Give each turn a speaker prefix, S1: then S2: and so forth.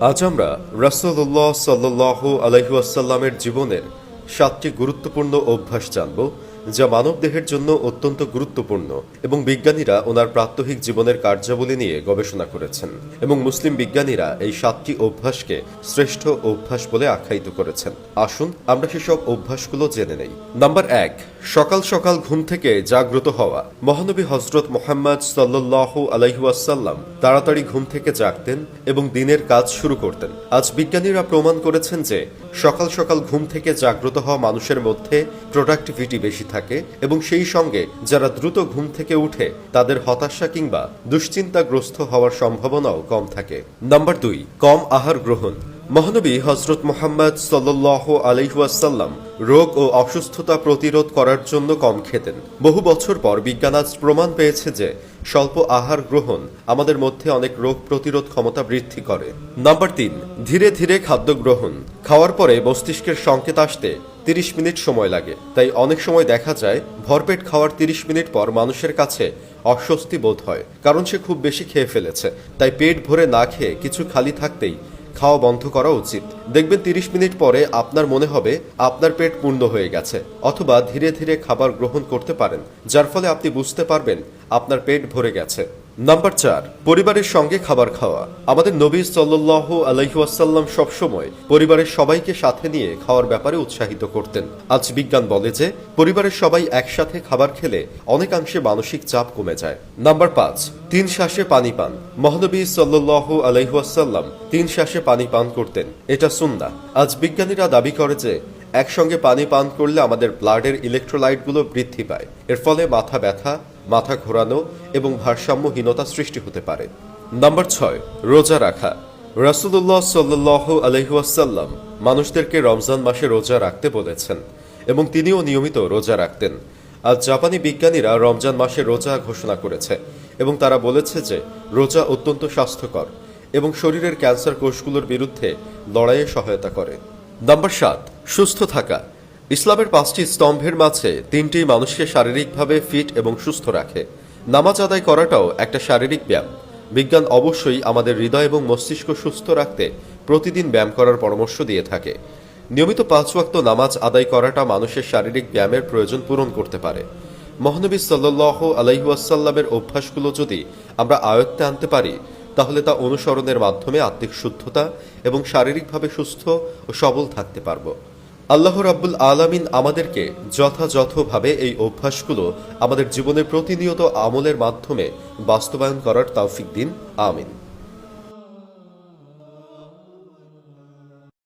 S1: আজ আমরা রাসুল্লাহ সাল্লাহ আলহিউসাল্লামের জীবনের সাতটি গুরুত্বপূর্ণ অভ্যাস জানব, যা মানবদেহের জন্য অত্যন্ত গুরুত্বপূর্ণ এবং বিজ্ঞানীরা ওনার প্রাত্যহিক জীবনের কার্যাবলী নিয়ে গবেষণা করেছেন এবং মুসলিম বিজ্ঞানীরা এই সাতটি অভ্যাসকে শ্রেষ্ঠ অভ্যাস বলে আখ্যায়িত করেছেন। আসুন, আমরা সেসব অভ্যাসগুলো জেনে নেই। নাম্বার এক, সকাল সকাল ঘুম থেকে জাগ্রত হওয়া। মহানবী হজরত মোহাম্মদ সাল্লাল্লাহু আলাইহাসাল্লাম তাড়াতাড়ি ঘুম থেকে জাগতেন এবং দিনের কাজ শুরু করতেন। আজ বিজ্ঞানীরা প্রমাণ করেছেন যে সকাল সকাল ঘুম থেকে জাগ্রত হওয়া মানুষের মধ্যে প্রোডাক্টিভিটি বেশি থাকে এবং সেই সঙ্গে যারা দ্রুত ঘুম থেকে উঠে তাদের হতাশা কিংবা দুশ্চিন্তাগ্রস্ত হওয়ার সম্ভাবনাও কম থাকে। নাম্বার দুই, কম আহার গ্রহণ। মহানবী হজরত মোহাম্মদ সাল্লাহ আলহাসাল্লাম রোগ ও অসুস্থতা প্রতিরোধ করার জন্য কম খেতেন। বহু বছর পর বিজ্ঞান আজ প্রমাণ পেয়েছে যে স্বল্প আহার গ্রহণ আমাদের মধ্যে অনেক রোগ প্রতিরোধ ক্ষমতা বৃদ্ধি করে। নাম্বার তিন, ধীরে ধীরে খাদ্য গ্রহণ। খাওয়ার পরে মস্তিষ্কের সংকেত আসতে তিরিশ মিনিট সময় লাগে। তাই অনেক সময় দেখা যায়, ভরপেট খাওয়ার তিরিশ মিনিট পর মানুষের কাছে অস্বস্তি বোধ হয়, কারণ সে খুব বেশি খেয়ে ফেলেছে। তাই পেট ভরে না খেয়ে কিছু খালি থাকতেই খাওয়া বন্ধ করা উচিত। দেখবেন তিরিশ মিনিট পরে আপনার মনে হবে আপনার পেট পূর্ণ হয়ে গেছে, অথবা ধীরে ধীরে খাবার গ্রহণ করতে পারেন, যার ফলে আপনি বুঝতে পারবেন আপনার পেট ভরে গেছে। নাম্বার চার, পরিবারের সঙ্গে খাবার খাওয়া। আমাদের নবী সাল্লাহ আলহিউসাল্লাম সবসময় পরিবারের সবাইকে সাথে নিয়ে খাওয়ার ব্যাপারে উৎসাহিত করতেন। আজ বিজ্ঞান বলে যে, পরিবারের সবাই একসাথে খাবার খেলে অনেকাংশে মানসিক চাপ কমে যায়। নাম্বার পাঁচ, তিন শ্বাসে পানি পান। মহানবী সাল্লাহ আলহিউসাল্লাম তিন শ্বাসে পানি পান করতেন। এটা সুন্না আজ বিজ্ঞানীরা দাবি করে যে, একসঙ্গে পানি পান করলে আমাদের ব্লাডের ইলেকট্রোলাইটগুলো বৃদ্ধি পায়। এর ফলে মাথা ব্যথা মাথা ঘোরানো এবং ভারসাম্যহীনতা সৃষ্টি হতে পারে। নাম্বার ছয়, রোজা রাখা। রাসুদুল্লাহ সাল্লাহ আলহিউসাল্লাম মানুষদেরকে রমজান মাসে রোজা রাখতে বলেছেন এবং তিনিও নিয়মিত রোজা রাখতেন। আজ জাপানি বিজ্ঞানীরা রমজান মাসে রোজা ঘোষণা করেছে এবং তারা বলেছে যে রোজা অত্যন্ত স্বাস্থ্যকর এবং শরীরের ক্যান্সার কোষগুলোর বিরুদ্ধে লড়াইয়ে সহায়তা করে। নাম্বার সাত, সুস্থ থাকা। ইসলামের পাঁচটি স্তম্ভের মাঝে তিনটি মানুষকে শারীরিকভাবে ফিট এবং সুস্থ রাখে। নামাজ আদায় করাটাও একটা শারীরিক ব্যায়াম। বিজ্ঞান অবশ্যই আমাদের হৃদয় এবং মস্তিষ্ক সুস্থ রাখতে প্রতিদিন ব্যায়াম করার পরামর্শ দিয়ে থাকে। নিয়মিত পাঁচ ওয়াক্ত নামাজ আদায় করাটা মানুষের শারীরিক ব্যায়ামের প্রয়োজন পূরণ করতে পারে। মহানবী সাল্লাহ আলাইহাসাল্লামের অভ্যাসগুলো যদি আমরা আয়ত্তে আনতে পারি, তাহলে তা অনুসরণের মাধ্যমে আত্মিক শুদ্ধতা এবং শারীরিকভাবে সুস্থ ও সবল থাকতে পারব। আল্লাহ রাব্বুল আলামিন আমাদেরকে যথাযথভাবে এই অভ্যাসগুলো আমাদের জীবনে প্রতিনিয়ত আমলের মাধ্যমে বাস্তবায়ন করার তৌফিক দিন। আমিন।